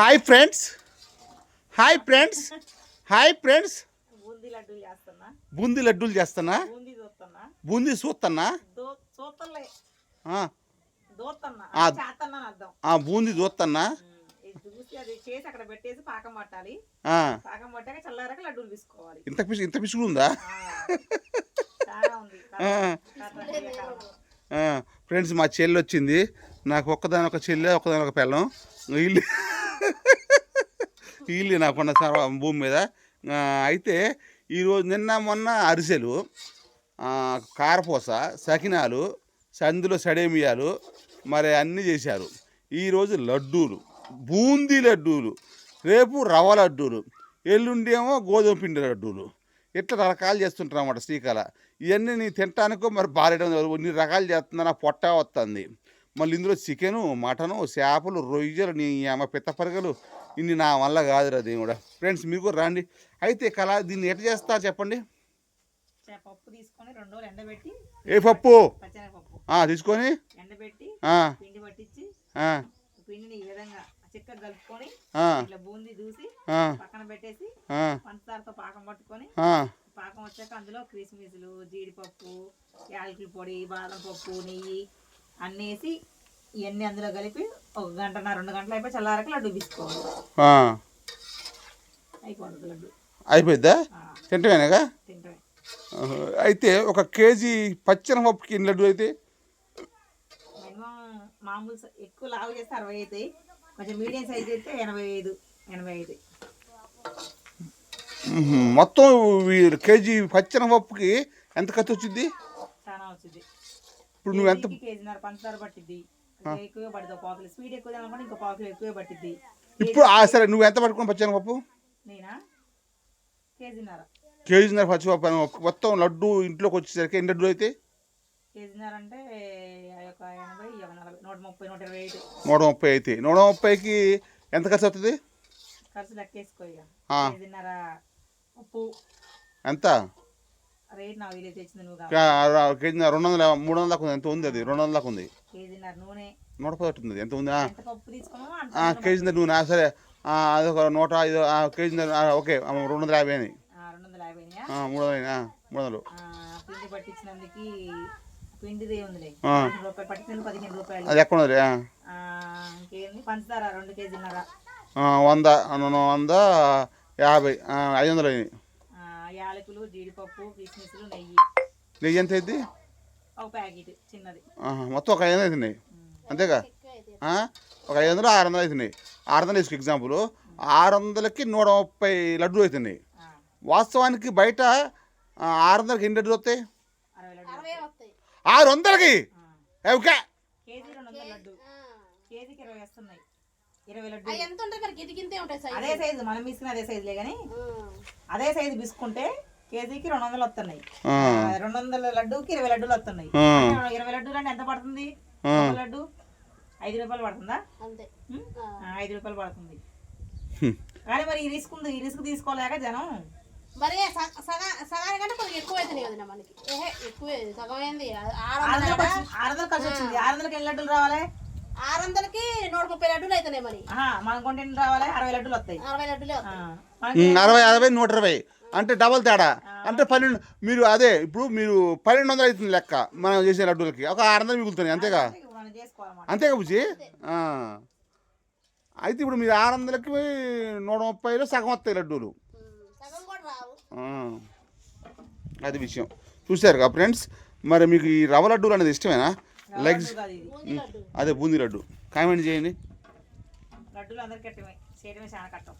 Hi friends hi friends hi friends boondi లడ్డూలు చేస్తున్నా. బూందీ లడ్డూలు చేస్తానా బూందీ చూస్తున్నా. బూందీ చూస్తానా బూందీ చూస్తానా ఇంత పిసి ఇంత పిసుగు ఉందా? ఫ్రెండ్స్ మా చెల్లి వచ్చింది. నాకు ఒక్కదాని ఒక చెల్లె ఒక్కదాని ఒక పిల్లం. వీళ్ళు వీళ్ళు నాకున్న సర్వ భూమి మీద. అయితే ఈరోజు నిన్న మొన్న అరిసెలు కారపూస సకినాలు సందులో సడేమియాలు మరి అన్నీ చేశారు. ఈరోజు లడ్డూలు బూందీ లడ్డూలు రేపు రవ్వ లడ్డూలు ఎల్లుండి ఏమో గోధుమ పిండి లడ్డూలు. ఇట్లా రకాలు చేస్తుంటారు అన్నమాట శ్రీకాల. ఇవన్నీ నీ తినటానికో మరి బారేయడం ఇన్ని రకాలు చేస్తున్నా నా పొట్ట వస్తుంది మళ్ళీ ఇందులో చికెను మటను చేపలు రొయ్యలు నీ అమ్మ పిత్త పరగలు ఇన్ని నా వల్ల కాదురా దేవుడా. ఫ్రెండ్స్ మీరు కూడా రండి. అయితే కళ దీన్ని ఎట్లా చేస్తారు చెప్పండి? పప్పు తీసుకొని రెండు రోజులు ఎండబెట్టి ఏ పప్పు? తీసుకొని? ఎండబెట్టి పిండి పట్టించి పిండిని ఈ విధంగా చిక్కగా కలుపుకొని ఇట్లా బూందీ దూసి పక్కన పెట్టేసి పంచదారతో పాకం పట్టుకొని. పాకం వచ్చాక అందులో జీడిపప్పు యాలకుల పొడి బాదం పప్పు నెయ్యి అన్నీ వేసి ఇవన్నీ అందులో కలిపి ఒక గంటన్నర రెండు గంటలు అయిపోయి చల్లారక లడ్డు తీసుకోవాలి ఆ. అయిపోతుంది లడ్డు. అయిపోయిద్దా? తింటమేనాగా. అయితే ఒక కేజీ పచ్చన పప్పుకి ఎన్ని లడ్డు అయితే మామూలు ఎక్కువ లావు చేస్తే అరవై అవుతాయి కొంచెం మీడియం సైజ్ అయితే ఎనభై ఐదు ఎనభై ఐదు. మొత్తం కేజీ పచ్చన పప్పుకి ఎంత ఖర్చు వచ్చింది ఇప్పుడు నువ్వు ఎంత కేజీన్నర పంచదార పట్టిద్ది. ఇంకా ఎక్కువే పడుతుంది. ఒక స్వీట్ ఎక్కువ తినాలనుకుంటే ఇంకో పావు కిలో ఎక్కువే పట్టిద్ది. ఇప్పుడు ఆ సరే నువ్వు ఎంత పట్టుకున్నావు పచ్చన పప్పు? నేనా? కేజీన్నర. కేజీన్నర పచ్చిపప్పు మొత్తం లడ్డు ఇంట్లోకి వచ్చేసరికి ఎన్ని లడ్డు అయితే కేజీన్నర అంటే ఒక ఎనభై నలభై నూట ముప్పై నూట ఇరవై ఐదు. నూట ముప్పై అయితే. నూట ముప్పైకి ఎంత ఖర్చు అవుతుంది? ఖర్చు లెక్కేసుకో ఇక. కేజీన్నర ఉప్పు. ఎంత? రేట్ నాకు వీలే తెచ్చింది నువ్వు కావాలి కా- రా- కేజీన్నర రెండు వందల మూడు వందల దాకా ఉంది. ఎంత ఉంది అది? రెండు వందల దాకా ఉంది నూట పదొకటి ఉంది. ఎంత ఉంది? కేజీన్నర నూనె. సరే. అదొక నూట ఐదు ఆ, ఓకే. రెండు వందల యాభై అని మూడు వందలు మూడు వందలు అది ఎక్కడ ఆ, వంద వంద యాభై ఐదు వందలు అయినాయి. యాలకులు జీడిపప్పు కిస్మిస్లు నెయ్యి. నెయ్యి ఎంత అయింది ఒక ప్యాకెట్ చిన్నది. ఆహా, మొత్తం ఒక ఐదు వందలు అవుతున్నాయి అంతేగా? ఆ? ఒక ఐదు వందలు ఆరు వందలు అవుతున్నాయి ఆరు వందలు వేసుకు ఎగ్జాంపుల్ ఆరు వందలకి నూట ముప్పై లడ్డూలు అవుతున్నాయి వాస్తవానికి బయట ఆరు వందలకి ఎన్ని లడ్డూలు వస్తాయి? ఆరు వందలకి? ఓకే ఇరవై వస్తున్నాయి. ఇరవై లడ్డు అవి ఎంత ఉంటాయి మరి? గిటికింతే ఉంటాయి సైజ్ అదే సైజు మనం తీసుకున్న అదే సైజులే కానీ అదే సైజు బిసుకుంటే కేజీకి రెండు వందలు వస్తున్నాయి రెండు వందల లడ్డూకి ఇరవై లడ్డూలు వస్తున్నాయి ఇరవై లడ్డూలు అంటే ఎంత పడుతుంది? లడ్డు ఐదు రూపాయలు పడుతుందా? ఐదు రూపాయలు పడుతుంది. కానీ మరి ఈ రిస్క్ ఉంది ఈ రిస్క్ తీసుకోలేక జనం మరి సగ- సగ- సగానికంటే కొద్దిగా ఎక్కువ అవుతున్నాయి కదా మనకి. ఏహే ఎక్కువే సగం ఆరు వందలు ఖర్చు వచ్చింది. ఆరు వందలకి ఎన్ని లడ్డూలు రావాలి? ఆరు వందలకి నూట ముప్పై లడ్డూలు అవుతున్నాయి మరి. రావాలి అరవై లడ్డూలు వస్తాయి. అరవై లడ్డూలే అరవై అరవై నూట ఇరవై అంటే డబల్ తేడా. అంటే పన్నెండు మీరు అదే ఇప్పుడు మీరు పన్నెండు వందలు అవుతుంది లెక్క మనం చేసే లడ్డూలకి. ఒక ఆరు వందలు మిగులుతున్నాయి అంతేగా? అంతేగా బుజ్జి? ఆ. అయితే ఇప్పుడు మీరు ఆరు వందలకి నూట ముప్పైలో సగం వస్తాయి లడ్డూలు. అది విషయం. చూశారుగా ఫ్రెండ్స్? మరి మీకు ఈ రవ్వ లడ్డూలు అనేది ఇష్టమేనా? లెగ్స్ అదే. బూందీ లడ్డు. కామెంట్ చేయండి. లడ్డూలు అందరికి కట్టమే. చేయడమే చాలా కట్టం